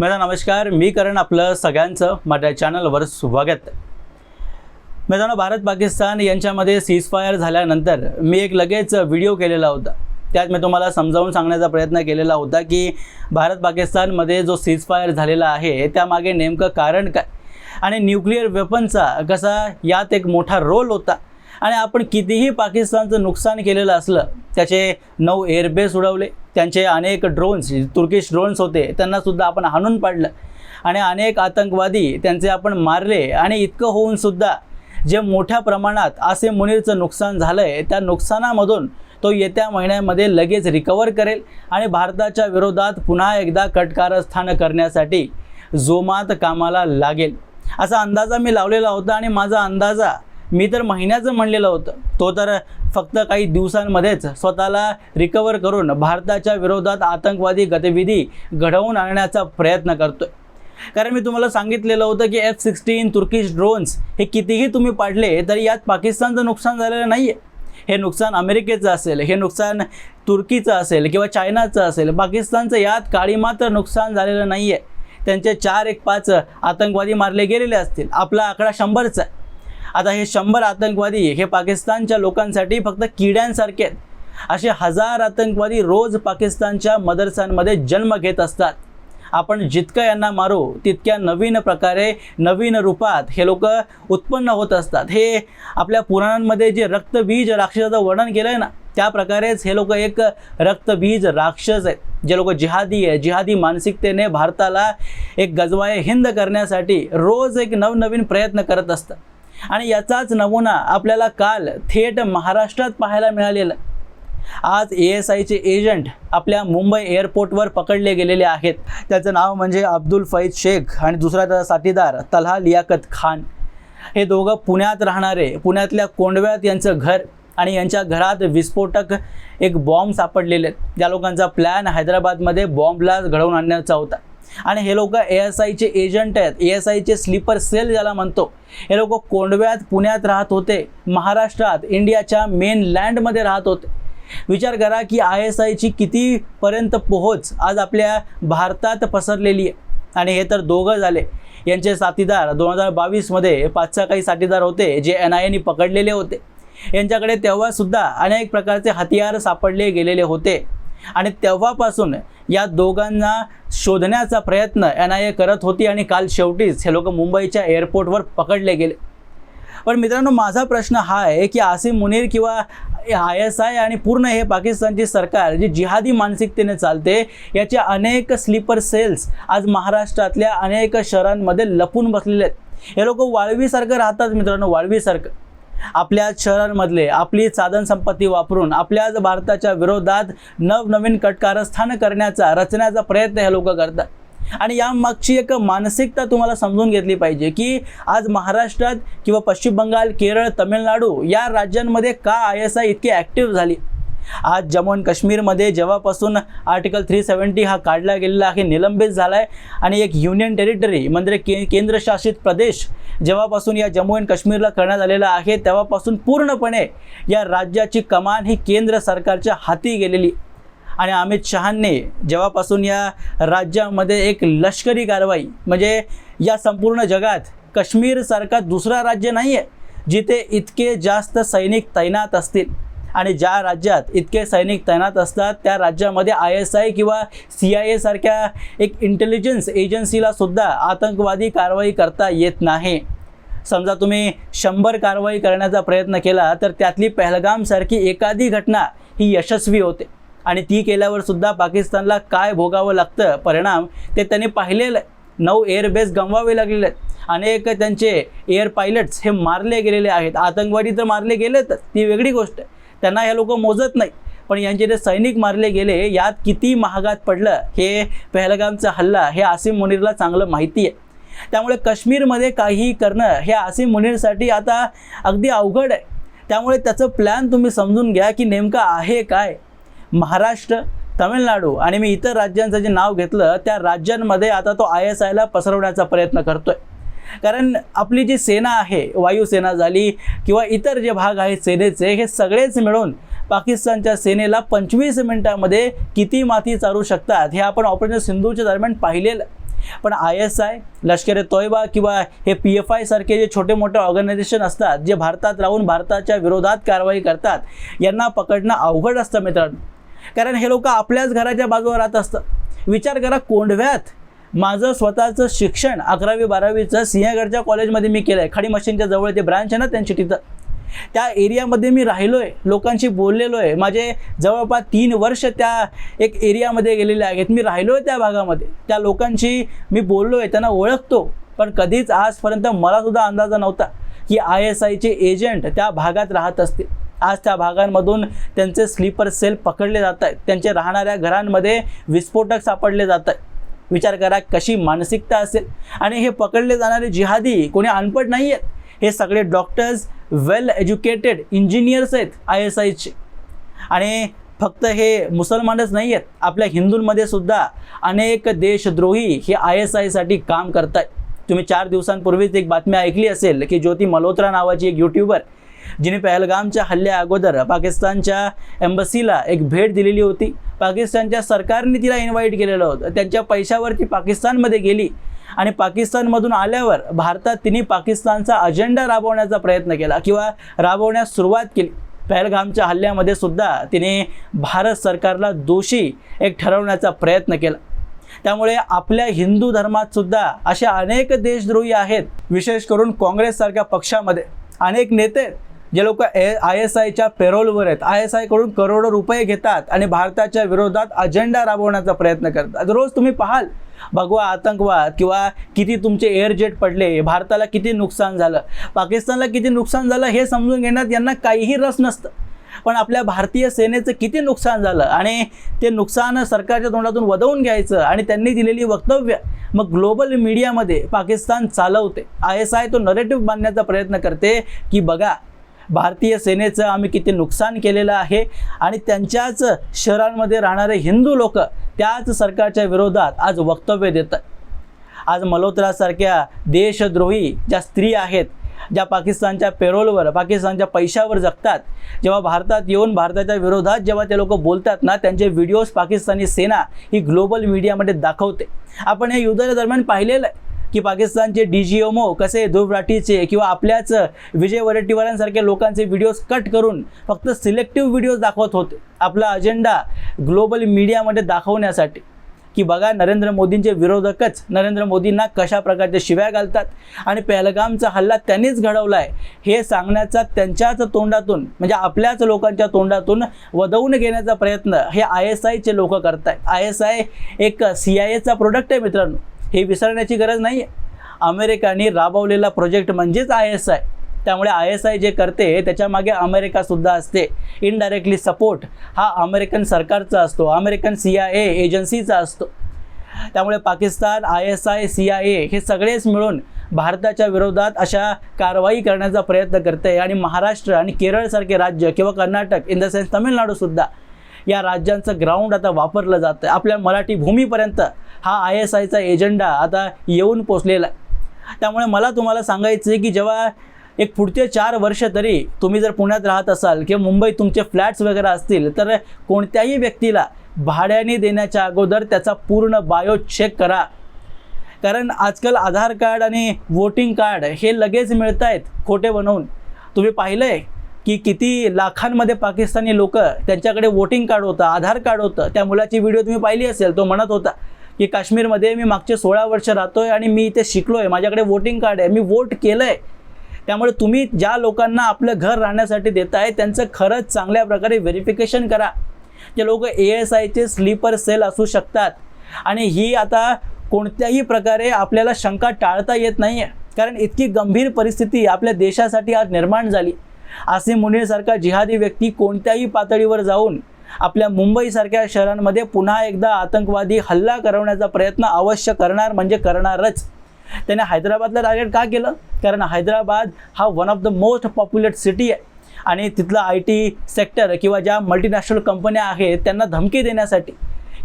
माझा नमस्कार मी करण आपलं सगळ्यांचं माझ्या चॅनलवर स्वागत. मित्रांनो भारत पाकिस्तान यांच्यामध्ये सीजफायर झाल्यानंतर मी एक लगेच व्हिडिओ केलेला होता. त्यात मी तुम्हाला समजावून सांगण्याचा प्रयत्न केलेला होता की भारत पाकिस्तानमध्ये जो सीजफायर झालेला आहे त्यामागे नेमकं कारण काय? आणि न्यूक्लिअर वेपनचा कसा यात एक मोठा रोल होता? आणि आपण कितीही पाकिस्तानचं नुकसान केलेलं असलं त्याचे नऊ एअरबेस उडवले त्यांचे अनेक ड्रोन्स तुर्किश ड्रोन्स होते त्यांनासुद्धा आपण हाणून पाडलं. आणि अनेक आतंकवादी त्यांचे आपण मारले आणि इतकं होऊनसुद्धा जे मोठ्या प्रमाणात असे मुनीरचं नुकसान झालं आहे त्या नुकसानामधून तो येत्या महिन्यामध्ये लगेच रिकवर करेल आणि भारताच्या विरोधात पुन्हा एकदा कटकारस्थान करण्यासाठी जोमात कामाला लागेल. असा अंदाजा मी लावलेला होता आणि माझा अंदाजा मी तर महिन्याचं म्हणलेलं होतं. तो तर फक्त काही दिवसांमध्येच स्वतःला रिकवर करून भारताच्या विरोधात आतंकवादी गतिविधी घडवून आणण्याचा प्रयत्न करतोय. कारण मी तुम्हाला सांगितलेलं होतं की एफ सिक्स्टीन तुर्किश ड्रोन्स हे कितीही तुम्ही पाडले तरी यात पाकिस्तानचं नुकसान झालेलं नाही आहे हे नुकसान अमेरिकेचं असेल हे नुकसान तुर्कीचं असेल किंवा चायनाचं असेल पाकिस्तानचं यात काळी मात्र नुकसान झालेलं नाही आहे त्यांचे चार एक पाच आतंकवादी मारले गेलेले असतील. आपला आकडा शंभरचा आहे. आता हे शंभर आतंकवादी हे पाकिस्तानच्या लोकांसाठी फक्त किड्यांसारखे आहेत. असे हजार आतंकवादी रोज पाकिस्तानच्या मदरसांमध्ये जन्म घेत असतात. आपण जितकं यांना मारू तितक्या नवीन प्रकारे नवीन रूपात हे लोक उत्पन्न होत असतात. हे आपल्या पुराणांमध्ये जे रक्तबीज राक्षसाचं वर्णन केलं आहे ना त्या प्रकारेच हे लोक एक रक्तबीज राक्षस आहेत. जे लोक जिहादी आहे जिहादी मानसिकतेने भारताला एक गजवाय हिंद करण्यासाठी रोज एक नवनवीन प्रयत्न करत असतात. आणि याचाच नमुना आपल्याला काल थेट महाराष्ट्रात पाहायला मिळालेला. आज ए एस आयचे एजंट आपल्या मुंबई एअरपोर्टवर पकडले गेलेले आहेत. त्याचं नाव म्हणजे अब्दुल फैद शेख आणि दुसरा त्याचा साथीदार तल्हा लियाकत खान. हे दोघं पुण्यात राहणारे पुण्यातल्या कोंडव्यात यांचं घर आणि यांच्या घरात विस्फोटक एक बॉम्ब सापडलेले. आहेत ज्या लोकांचा प्लॅन हैदराबादमध्ये बॉम्बला घडवून आणण्याचा होता. आणि हे लोक ए एस आयचे एजंट आहेत. ए एस आयचे स्लीपर सेल ज्याला म्हणतो. हे लोक कोंडव्यात पुण्यात राहत होते. महाराष्ट्रात इंडियाच्या मेन लँडमध्ये राहत होते. विचार करा की आय एस आयची कितीपर्यंत पोहोच आज आपल्या भारतात पसरलेली आहे. आणि हे तर दोघं झाले. यांचे साथीदार दोन हजार बावीसमध्ये पाचचा काही साथीदार होते जे एन आय एनी पकडलेले होते. यांच्याकडे तेव्हासुद्धा अनेक प्रकारचे हतियार सापडले गेलेले होते. आणि तेव्हापासून या दोघांना शोधण्याचा प्रयत्न एन आय ए करत होती आणि काल शेवटीच हे लोक मुंबईच्या एअरपोर्टवर पकडले गेले. पण मित्रांनो माझा प्रश्न हा आहे की आसिम मुनीर किंवा आय एस आय आणि पूर्ण हे पाकिस्तानची सरकार जी जिहादी मानसिकतेने चालते याचे अनेक स्लीपर सेल्स आज महाराष्ट्रातल्या अनेक शहरांमध्ये लपून बसलेले आहेत. हे लोक वाळवीसारखं राहतात मित्रांनो वाळवीसारखं. आपल्या शहरांमधले आपली साधन संपत्ती वापरून आपल्याच भारताच्या विरोधात नवनवीन कटकारस्थान करण्याचा रचण्याचा प्रयत्न हे लोक करतात. आणि यामागची एक मानसिकता तुम्हाला समजून घेतली पाहिजे की आज महाराष्ट्रात किंवा पश्चिम बंगाल केरळ तमिळनाडू या राज्यांमध्ये का आय एस आय इतकी ॲक्टिव्ह झाली? आज जम्मू आणि काश्मीरमध्ये जेव्हापासून आर्टिकल थ्री सेवन्टी हा काढला गेलेला आहे निलंबित झाला आहे आणि एक युनियन टेरिटरी म्हणजे के केंद्रशासित प्रदेश जेव्हापासून या जम्मू अँड काश्मीरला करण्यात आलेला आहे तेव्हापासून पूर्णपणे या राज्याची कमान ही केंद्र सरकारच्या हाती गेलेली. आणि अमित शहांनी जेव्हापासून या राज्यामध्ये एक लष्करी कारवाई म्हणजे या संपूर्ण जगात काश्मीरसारखा दुसरा राज्य नाही आहे जिथे इतके जास्त सैनिक तैनात असतील. आणि ज्या राज्यात इतके सैनिक तैनात असतात त्या राज्यामध्ये आय एस आय किंवा सी आय ए सारख्या एक इंटेलिजन्स एजन्सीला सुद्धा आतंकवादी कारवाई करता येत नाही. समजा तुम्ही शंभर कारवाई करण्याचा प्रयत्न केला तर त्यातली पहलगामसारखी एखादी घटना ही यशस्वी होते. आणि ती केल्यावर सुद्धा पाकिस्तानला काय भोगावं लागतं? परिणाम ते त्यांनी पाहिलेलं आहे. नऊ एअरबेस गमवावे लागलेले आहेत. अनेक त्यांचे एअर पायलट्स हे मारले गेलेले आहेत. आतंकवादी तर मारले गेलेत. ती वेगळी गोष्ट आहे. त्यांना हे लोक मोजत नाही. पण यांचे जे सैनिक मारले गेले यात किती महागात पडलं हे पहलगामचा हल्ला हे आसिम मुनीरला चांगलं माहिती आहे. त्यामुळे काश्मीरमध्ये काही करणं हे आसिम मुनीरसाठी आता अगदी अवघड आहे. त्यामुळे त्याचं प्लॅन तुम्ही समजून घ्या की नेमकं आहे काय. महाराष्ट्र तमिळनाडू आणि मी इतर राज्यांचं जे नाव घेतलं त्या राज्यांमध्ये आता तो आय एस आयला पसरवण्याचा प्रयत्न करतोय. कारण आपली जी सेना आहे वायुसेना झाली किंवा इतर जे भाग आहेत सेनेचे हे सगळेच मिळून पाकिस्तानच्या सेनेला पंचवीस मिनिटामध्ये किती माती चालू शकतात हे आपण ऑपरेशन सिंधूच्या दरम्यान पाहिलेलं पण आय एस आय लष्कर ए तोयबा किंवा हे पी एफ आय सारखे जे छोटे मोठे ऑर्गनायझेशन असतात जे भारतात राहून भारताच्या विरोधात कारवाई करतात यांना पकडणं अवघड असतं मित्रांनो. कारण हे लोक आपल्याच घराच्या बाजूवर राहत असतात. विचार करा कोंडव्यात माझं स्वतःचं शिक्षण अकरावी बारावीचं सिंहगडच्या कॉलेजमध्ये मी केलं आहे खाडी मशीनच्या जवळ ते ब्रांच आहे ना त्यांची तिथं. त्या एरियामध्ये मी राहिलो आहे लोकांशी बोललेलो आहे माझे जवळपास तीन वर्ष त्या एक एरियामध्ये गेलेले आहेत. मी राहिलो आहे त्या भागामध्ये. त्या लोकांशी मी बोललो आहे त्यांना ओळखतो. पण कधीच आजपर्यंत मलासुद्धा अंदाजा नव्हता की आय एस आयचे एजंट त्या भागात राहत असतील. आज त्या भागांमधून त्यांचे स्लीपर सेल पकडले जात आहेत. त्यांचे राहणाऱ्या घरांमध्ये विस्फोटक सापडले जात आहेत. विचार करा कशी मानसिकता असेल. आणि हे पकडले जाणारे जिहादी कोणी अनपट नाही आहेत हे सगळे doctors well educated engineers I S S आयचे आणि फक्त हे मुसलमानच नाही आहेत आपल्या हिंदूंमध्ये सुद्धा अनेक देशद्रोही हे आय एस आयसाठी काम करत आहेत तुम्ही चार दिवसांपूर्वीच एक बातमी ऐकली असेल की ज्योती मल्होत्रा नावाची एक यूट्यूबर जिने पहलगामच्या हल्ल्या अगोदर पाकिस्तानच्या एम्बसीला एक भेट दिलेली होती. पाकिस्तानच्या सरकारने तिला इन्व्हाइट केलेलं होतं. त्यांच्या पैशावर ती पाकिस्तानमध्ये गेली आणि पाकिस्तानमधून आल्यावर भारतात तिने पाकिस्तानचा अजेंडा राबवण्याचा प्रयत्न केला किंवा राबवण्यास सुरुवात केली. पहलगामच्या हल्ल्यामध्ये सुद्धा तिने भारत सरकारला दोषी एक ठरवण्याचा प्रयत्न केला. त्यामुळे आपल्या हिंदू धर्मात सुद्धा अशा अनेक देशद्रोही आहेत विशेष करून काँग्रेससारख्या पक्षामध्ये. अनेक नेते आहेत, जे लोक आय एस आयच्या पेरोलवर आहेत. आय एस आयकडून करोडो रुपये घेतात आणि भारताच्या विरोधात अजेंडा राबवण्याचा प्रयत्न करतात. रोज तुम्ही पाहाल भगवा आतंकवाद किंवा किती तुमचे एअरजेट पडले भारताला किती नुकसान झालं पाकिस्तानला किती नुकसान झालं हे समजून घेण्यात यांना काहीही रस नसतं. पण आपल्या भारतीय सेनेचं किती नुकसान झालं आणि ते नुकसान सरकारच्या तोंडातून वदवून घ्यायचं आणि त्यांनी दिलेली वक्तव्य मग ग्लोबल मीडियामध्ये पाकिस्तान चालवते. आय एस आय तो नरेटिव्ह बांधण्याचा प्रयत्न करते की बघा भारतीय सेनेचं आम्ही किती नुकसान केलेलं आहे आणि त्यांच्याच शहरांमध्ये राहणारे हिंदू लोक त्याच सरकारच्या विरोधात आज वक्तव्य देतात. आज मल्होत्रासारख्या देशद्रोही ज्या स्त्री आहेत ज्या पाकिस्तानच्या पेरोलवर पाकिस्तानच्या पैशावर जगतात जेव्हा भारतात येऊन भारताच्या विरोधात जेव्हा ते लोक बोलतात ना त्यांचे व्हिडिओज पाकिस्तानी सेना ही ग्लोबल मीडियामध्ये दाखवते. आपण हे युद्धादरम्यान पाहिलेलं आहे. की पाकिस्तानचे डी जी एमओ कसे धुबराटीचे किंवा आपल्याच विजय वडेट्टीवारांसारख्या लोकांचे व्हिडिओज कट करून फक्त सिलेक्टिव्ह व्हिडिओज दाखवत होते. आपला अजेंडा ग्लोबल मीडियामध्ये दाखवण्यासाठी. की बघा नरेंद्र मोदींचे विरोधकच नरेंद्र मोदींना कशा प्रकारच्या शिव्या घालतात आणि पहलगामचा हल्ला त्यांनीच घडवला आहे हे सांगण्याचा त्यांच्याच तोंडातून म्हणजे आपल्याच लोकांच्या तोंडातून वदवून घेण्याचा प्रयत्न हे आय एस आयचे लोक करत आहेत आय एस आय एक सी आय एचा प्रोडक्ट आहे मित्रांनो. हे विसरण्याची गरज नाही आहे अमेरिकाने राबवलेला प्रोजेक्ट म्हणजेच आय एस आय. त्यामुळे आय एस आय जे करते त्याच्यामागे अमेरिकासुद्धा असते. इनडायरेक्टली सपोर्ट हा अमेरिकन सरकारचा असतो. अमेरिकन सी आय ए एजन्सीचा असतो. त्यामुळे Pakistan I S I C I A हे सगळेच मिळून भारताच्या विरोधात अशा कारवाई करण्याचा प्रयत्न करते. आणि महाराष्ट्र आणि केरळसारखे राज्य किंवा कर्नाटक इन द सेन्स तमिळनाडूसुद्धा या राज्यांचं ग्राउंड आता वापरलं जातं आपल्या मराठी भूमीपर्यंत हा आय एस आयचा एजेंडा आता येऊन पोचलेला आहे. त्यामुळे मला तुम्हाला सांगायचं आहे की जेव्हा एक पुढचे चार वर्ष तरी तुम्ही जर पुण्यात राहत असाल किंवा मुंबईत तुमचे फ्लॅट्स वगैरे असतील तर कोणत्याही व्यक्तीला भाड्याने देण्याच्या अगोदर त्याचा पूर्ण बायो चेक करा. कारण आजकाल आधार कार्ड आणि वोटिंग कार्ड हे लगेच मिळत आहेत खोटे बनवून. तुम्ही पाहिलं आहे की किती लाखांमध्ये पाकिस्तानी लोक त्यांच्याकडे वोटिंग कार्ड होतं आधार कार्ड होतं. त्या मुलाची व्हिडिओ तुम्ही पाहिली असेल तो म्हणत होता की काश्मीरमध्ये मी मागचे सोळा वर्ष राहतो आहे आणि मी इथे शिकलो आहे माझ्याकडे वोटिंग कार्ड आहे. मी वोट केलं आहे त्यामुळे तुम्ही ज्या लोकांना आपलं घर राहण्यासाठी देताय त्यांचं खरंच चांगल्या प्रकारे व्हेरिफिकेशन करा. जे लोक ए एस आयचे स्लीपर सेल असू शकतात. आणि ही आता कोणत्याही प्रकारे आपल्याला शंका टाळता येत नाही आहे कारण इतकी गंभीर परिस्थिती आपल्या देशासाठी आज निर्माण झाली. आसिम मुनीरसारखा जिहादी व्यक्ती कोणत्याही पातळीवर जाऊन आपल्या मुंबईसारख्या शहरांमध्ये पुन्हा एकदा आतंकवादी हल्ला करवण्याचा प्रयत्न अवश्य करणार म्हणजे करणारच. त्याने हैदराबादला टार्गेट का केलं? कारण हैदराबाद हा one of the most populate city आहे. आणि तिथलं आय टी सेक्टर किंवा ज्या मल्टीनॅशनल कंपन्या आहेत त्यांना धमकी देण्यासाठी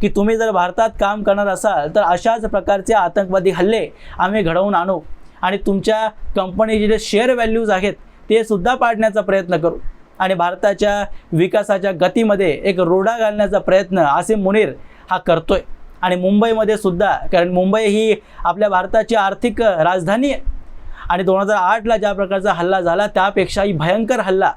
की तुम्ही जर भारतात काम करणार असाल तर अशाच प्रकारचे आतंकवादी हल्ले आम्ही घडवून आणू. आणि तुमच्या कंपनीचे जे शेअर व्हॅल्यूज आहेत ते सुद्धा पाडण्याचा प्रयत्न करू. आणि भारताच्या विकासाच्या गतीमध्ये एक रोडा घालण्याचा प्रयत्न आसिम मुनीर हा करतोय. आणि मुंबईमध्ये सुद्धा कारण मुंबई ही आपल्या भारताची आर्थिक राजधानी आहे. आणि दोन हजार आठला ज्या प्रकारचा हल्ला झाला त्यापेक्षाही भयंकर हल्ला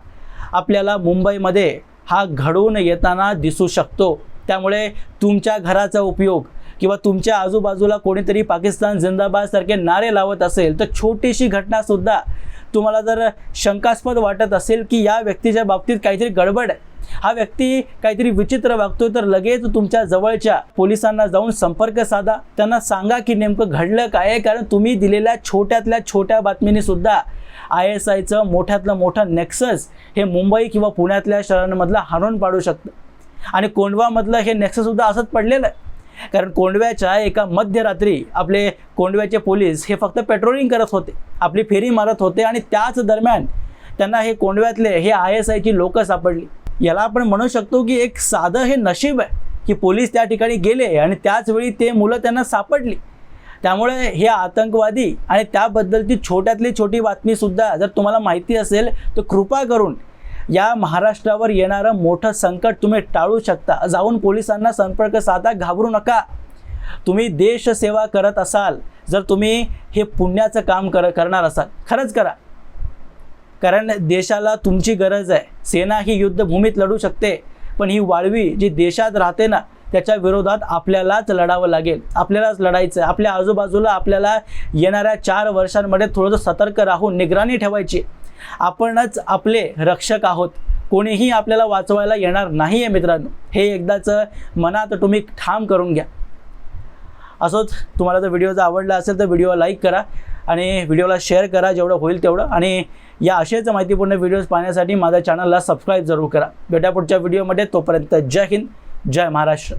आपल्याला मुंबईमध्ये हा घडवून येताना दिसू शकतो. त्यामुळे तुमच्या घराचा उपयोग किंवा तुमच्या आजूबाजूला कोणीतरी पाकिस्तान जिंदाबाद सारखे नारे लावत असेल तर छोटीशी घटनासुद्धा तुम्हाला जर शंकास्पद वाटत असेल की या व्यक्तीच्या बाबतीत काहीतरी गडबड आहे. हा व्यक्ती काहीतरी विचित्र वागतोय तर लगेच तुमच्या जवळच्या पोलिसांना जाऊन संपर्क साधा. त्यांना सांगा की नेमकं घडलं काय आहे कारण तुम्ही दिलेल्या छोट्यातल्या छोट्या बातमीने सुद्धा आय एस आयचं मोठ्यातलं मोठं नेक्सस हे मुंबई किंवा पुण्यातल्या शहरांमधलं हाणून पाडू शकतं. आणि कोंडवामधलं हे नेक्सससुद्धा असंच पडलेलं आहे. कारण कोंडव्याच्या एका मध्यरात्री आपले कोंडव्याचे पोलीस हे फक्त पेट्रोलिंग करत होते. आपली फेरी मारत होते आणि त्याच दरम्यान त्यांना हे कोंडव्यातले हे आय एस आयची लोकं सापडली. याला आपण म्हणू शकतो की एक साधं हे नशीब आहे की पोलीस त्या ठिकाणी गेले आणि त्याच वेळी ते मुलं त्यांना सापडली. त्यामुळे हे आतंकवादी आणि त्याबद्दलची छोट्यातली छोटी बातमीसुद्धा जर तुम्हाला माहिती असेल तर कृपा करून या महाराष्ट्रावर येणारं मोठं संकट तुम्ही टाळू शकता. जाऊन पोलिसांना संपर्क साधा घाबरू नका. तुम्ही देशसेवा करत असाल जर तुम्ही हे पुण्याचं काम कर करणार असाल खरंच करा. कारण देशाला तुमची गरज आहे. सेना ही युद्धभूमीत लढू शकते पण ही वाळवी जी देशात राहते ना त्याच्या विरोधात आपल्यालाच लढावं लागेल. आपल्यालाच लढायचं आहे. आपल्या आजूबाजूला आपल्याला येणाऱ्या चार वर्षांमध्ये थोडंसं सतर्क राहून निगराणी ठेवायची. आपणच आपले रक्षक आहोत. कोणीही आपल्याला वाचवायला येणार नाही आहे मित्रांनो. हे एकदाचं मनात तुम्ही ठाम करून घ्या. असोच तुम्हाला जर व्हिडिओ जर आवडला असेल तर व्हिडिओ लाईक करा आणि व्हिडिओला शेअर करा जेवढं होईल तेवढं. आणि या असेच माहितीपूर्ण व्हिडिओज पाहण्यासाठी माझ्या चॅनलला सबस्क्राईब जरूर करा. भेटा पुढच्या व्हिडिओमध्ये तोपर्यंत जय हिंद जय महाराष्ट्र.